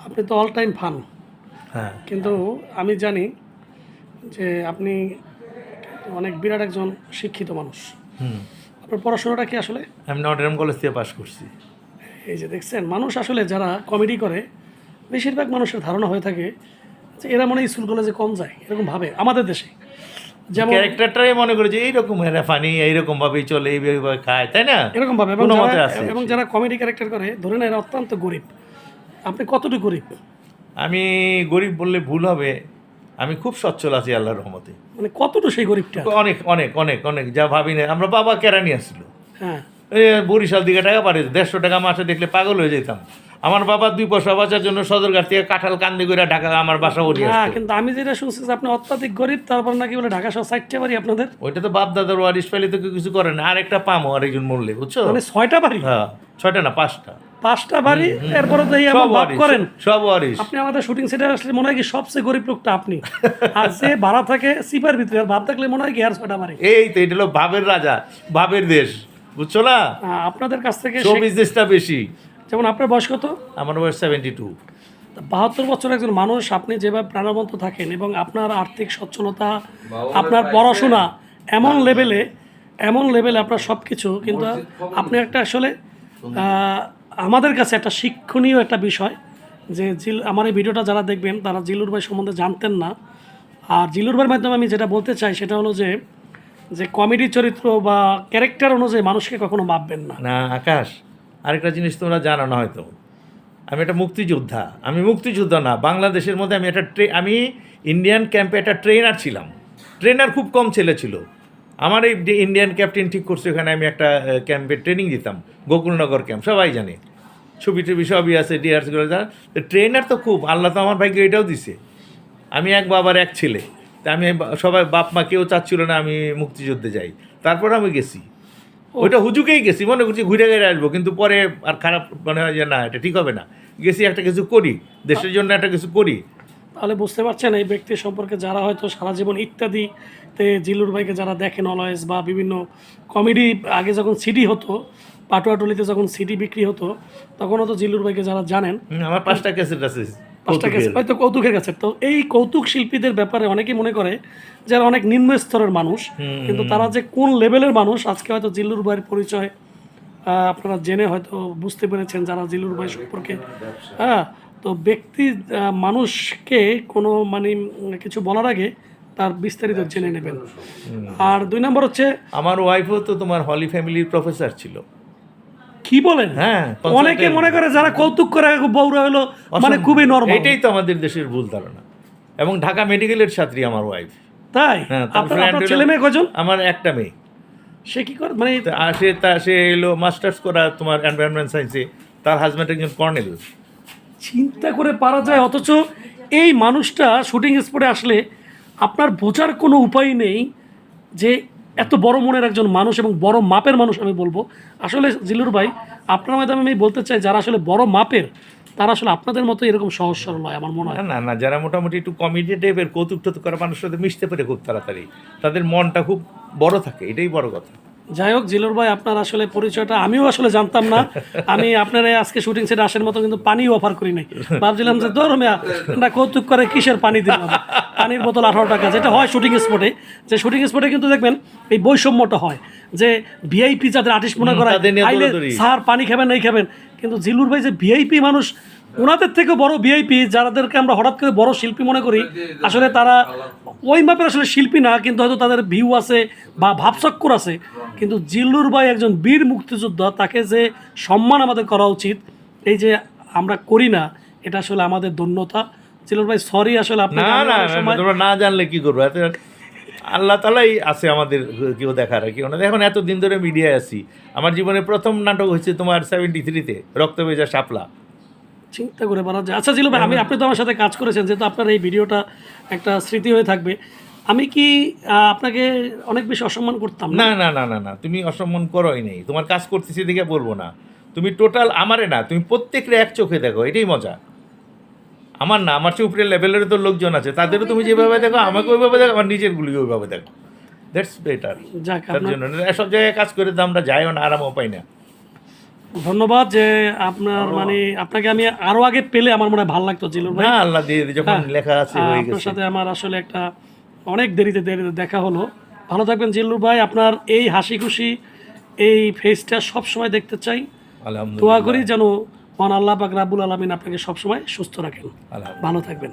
আপনি তো all time fun হ্যাঁ। কিন্তু আমি জানি যে আপনি অনেক বিরাট একজন শিক্ষিত মানুষ। হুম। আপনার পড়াশোনাটা কি আসলে? আমি নটরডেম কলেজ থেকে পাশ করছি। এই যে দেখছেন মানুষ আসলে যারা কমেডি করে বেশিরভাগ মানুষের ধারণা হয়ে থাকে যে এরা মনে হয় স্কুল কলেজে কম যায় এরকম ভাবে আমাদের দেশে। যেমন ক্যারেক্টারটাই মনে করে যে এইরকম এরা ফানি এইরকম ভাবেই চলে এইভাবে খায় তাই না? এরকম ভাবে। এবং যারা কমেডি ক্যারেক্টার করে ধরে না এরা অত্যন্ত গরিব। আপনি কতটুকু গরিব? আমি গরিব বললে ভুল হবে। আমি খুব সচ্ছল আছি আল্লাহর রহমতে। মানে কতটুকু সেই গরিবটা? অনেক অনেক অনেক অনেক যা ভাবি না আমরা বাবা কেরানি আসছিল হ্যাঁ। বরিশাল দিকে টাকা পারে দেড়শো টাকা মাসে দেখলে পাগল হয়ে যেতাম। আমার বাবা দুই পয়সা বাঁচার জন্য সদরঘাট থেকে কাঁঠাল কান্দি করে ঢাকা আমার বাসা উঠে আসতো। কিন্তু আমি যেটা শুনছি যে আপনি অত্যাধিক গরিব তারপর নাকি বলে ঢাকা সহ চারটে বাড়ি আপনাদের? ওইটা তো বাপ দাদার ওয়ারিশ পাইলে তো কিছু করে না। আর একটা পামো আরেকজন মরলে বুঝছ? মানে ছয়টা বাড়ি? হ্যাঁ ছয়টা না পাঁচটা। পাঁচটা বাড়ি এরপরে তো এই আমার বাপ করেন। সব ওয়ারিশ। আপনি আমাদের শুটিং সেটে আসলে মনে হয় কি সবচেয়ে গরিব লোকটা আপনি। আর যে ভাড়া থাকে সিপার ভিতরে আর ভাব থাকলে মনে হয় কি আর ছয়টা বাড়ি। এই তো এটা হলো ভাবের রাজা ভাবের দেশ বুঝছ না? আপনাদের কাছ থেকে শো বিজনেসটা বেশি। যেমন আপনার বয়স কত? আমার বয়স সেভেন্টি টু বাহাত্তর বছর একজন মানুষ আপনি যেভাবে প্রাণবন্ত থাকেন এবং আপনার আর্থিক সচ্ছলতা আপনার পড়াশোনা এমন লেভেলে এমন লেভেলে আপনার সব কিছু কিন্তু আপনি একটা আসলে আহ, আমাদের কাছে একটা শিক্ষণীয় একটা বিষয় যে জিল, আমার এই ভিডিওটা যারা দেখবেন, তারা জিলুর ভাই সম্বন্ধে জানতেন না। আর জিলুর ভাইয়ের মাধ্যমে আমি যেটা বলতে চাই, সেটা হলো যে যে কমেডি চরিত্র বা ক্যারেক্টার অনুযায়ী মানুষকে কখনো মাপবেন না। না, আকাশ, আরেকটা জিনিস তোমরা জানো না হয়তো। আমি একটা মুক্তিযোদ্ধা, আমি মুক্তিযোদ্ধা না, বাংলাদেশের মধ্যে আমি একটা ট্রে, আমি ইন্ডিয়ান ক্যাম্পে একটা ট্রেনার ছিলাম। ট্রেনার খুব কম ছেলে ছিল। আমার এই ইন্ডিয়ান ক্যাপ্টেন ঠিক করছে ওখানে, আমি একটা ক্যাম্পে ট্রেনিং দিতাম। গোকুলনগর ক্যাম্প সবাই জানে। ছবি টবি সবই আছে ডিআরসিগুলো ট্রেনার তো খুব আল্লাহ তো আমার ভাইকে এটাও দিছে। আমি এক বাবার এক ছেলে। তা আমি সবাই বাপ মা কেউ চাচ্ছিল না আমি মুক্তিযুদ্ধে যাই। তারপর আমি গেছি। ওইটা হুজুকেই গেছি মনে করছি ঘুরে ঘুরে আসব কিন্তু পরে আর খারাপ মনে হয় যে না এটা ঠিক হবে না। গেছি একটা কিছু করি দেশের জন্য একটা কিছু করি। তাহলে বুঝতে পারছেন এই ব্যক্তি সম্পর্কে যারা হয়তো সারা জীবন ইত্যাদিতে জিলুর ভাইকে যারা দেখেন অলওয়েজ বা বিভিন্ন কমেডি আগে যখন সিডি হতো পাটুয়াটুলিতে যখন সিডি বিক্রি হতো তখন হয়তো জিলুর ভাইকে যারা জানেন আমার পাঁচটা ক্যাসেট আছে পাঁচটা। কাছে হয়তো কৌতুকের কাছে তো এই কৌতুক শিল্পীদের ব্যাপারে অনেকেই মনে করে যারা অনেক নিম্ন স্তরের মানুষ কিন্তু তারা যে কোন লেভেলের মানুষ আজকে হয়তো জিল্লুর ভাইয়ের পরিচয় আপনারা জেনে হয়তো বুঝতে পেরেছেন যারা জিল্লুর ভাই সম্পর্কে। হ্যাঁ তো ব্যক্তি মানুষকে কোনো মানে কিছু বলার আগে তার বিস্তারিত জেনে নেবেন। আর দুই নম্বর হচ্ছে আমার ওয়াইফও তো তোমার হলি ফ্যামিলির প্রফেসর ছিল। কি বলেন? হ্যাঁ অনেকে মনে করে যারা কৌতুক করে বউরা হলো মানে খুবই নর্মাল এটাই তো আমাদের দেশের ভুল ধারণা। এবং ঢাকা মেডিকেলের ছাত্রী আমার ওয়াইফ তাই? হ্যাঁ আপনার ছেলে মেয়ে কজন? আমার একটা মেয়ে। সে কি করে মানে তা আর সে তা সে এলো মাস্টার্স করা তোমার এনভায়রনমেন্ট সায়েন্সে তার হাজব্যান্ড একজন কর্নেল চিন্তা করে পারা যায় অথচ এই মানুষটা শুটিং স্পটে আসলে আপনার বোঝার কোনো উপায় নেই যে এত বড় মনের একজন মানুষ এবং বড় মাপের মানুষ আমি বলব। আসলে জিলুর ভাই আপনার মাধ্যমে আমি বলতে চাই যারা আসলে বড় মাপের তারা আসলে আপনাদের মতো এরকম সহজ সরল হয় আমার মনে হয়। না না যারা মোটামুটি একটু কমেডি টাইপের কৌতুক টৌতুক করা মানুষের সাথে মিশতে পারে খুব তাড়াতাড়ি। তাদের মনটা খুব বড় থাকে এটাই বড় কথা। যাই হোক জিলুর ভাই আপনার আসলে পরিচয়টা আমিও আসলে জানতাম না। আমি আপনার আজকে শুটিং সেটে আসার মতো কিন্তু পানিও অফার করি নাই। ভাবছিলাম যে ধর মিয়া না কৌতুক করে কিসের পানি দিলাম? পানির বোতল আঠারো টাকা যেটা হয় শুটিং স্পটে যে শুটিং স্পটে কিন্তু দেখবেন এই বৈষম্যটা হয়। যে ভিআইপি যাদের আর্টিস্ট মনে করা আইলে স্যার পানি খাবেন নাই খাবেন। কিন্তু জিলুর ভাই যে ভিআইপি মানুষ ওনাদের থেকে বড় ভিআইপি যাদেরকে আমরা হঠাৎ করে বড় শিল্পী মনে করি আসলে তারা ওই মাপের আসলে শিল্পী না কিন্তু হয়তো তাদের ভিউ আছে বা ভাবচক্কর আছে। কিন্তু জিল্লুর ভাই একজন বীর মুক্তিযোদ্ধা তাকে যে সম্মান আমাদের করা উচিত এই যে আমরা করি না এটা আসলে আমাদের ধন্যতা জিল্লুর ভাই সরি আসলে আপনাকে না না তোমরা জানলে কি করব? এত আল্লাহ তালাই আছে আমাদের কেউ দেখার আর কি। ওনাদের এখন এতদিন ধরে মিডিয়ায় আছি। আমার জীবনে প্রথম নাটক হয়েছে তোমার সেভেন্টি থ্রিতে রক্ত ভেজা শাপলা। চিন্তা করে বলা যায় আচ্ছা জিল্লু ভাই আমি আপনি তো আমার সাথে কাজ করেছেন যেহেতু আপনার এই ভিডিওটা একটা স্মৃতি হয়ে থাকবে। আমি কি আপনাকে অনেক বেশি অসম্মান করতাম না? না না না না না তুমি অসম্মান করোই নেই। তোমার কাজ করতেছি দেখে বলব না। তুমি টোটাল আমারে না তুমি প্রত্যেকটা এক চোখে দেখো এটাই মজা। আমার না আমার চেয়ে উপরে লেভেলের তো লোকজন আছে তাদেরও তুমি যেভাবে দেখো আমাকে ওইভাবে দেখো আমার নিজের গুলি ওইভাবে দেখো। দ্যাটস বেটার তার জন্য। সব জায়গায় কাজ করে তো আমরা যাইও না আরামও পাই না। ধন্যবাদ যে আপনার মানে আপনাকে আমি আরও আগে পেলে আমার মনে হয় ভালো লাগতো ভাই। না আল্লাহ দিয়ে দিয়ে যখন লেখা আছে হয়ে আপনার সাথে আমার আসলে একটা অনেক দেরিতে দেরিতে দেখা হলো। ভালো থাকবেন জিল্লুর ভাই। আপনার এই হাসি খুশি এই ফেসটা সব সময় দেখতে চাই। দোয়া করি যেন মহান আল্লাহ পাক রাবুল আলমিন আপনাকে সবসময় সুস্থ রাখেন। ভালো থাকবেন।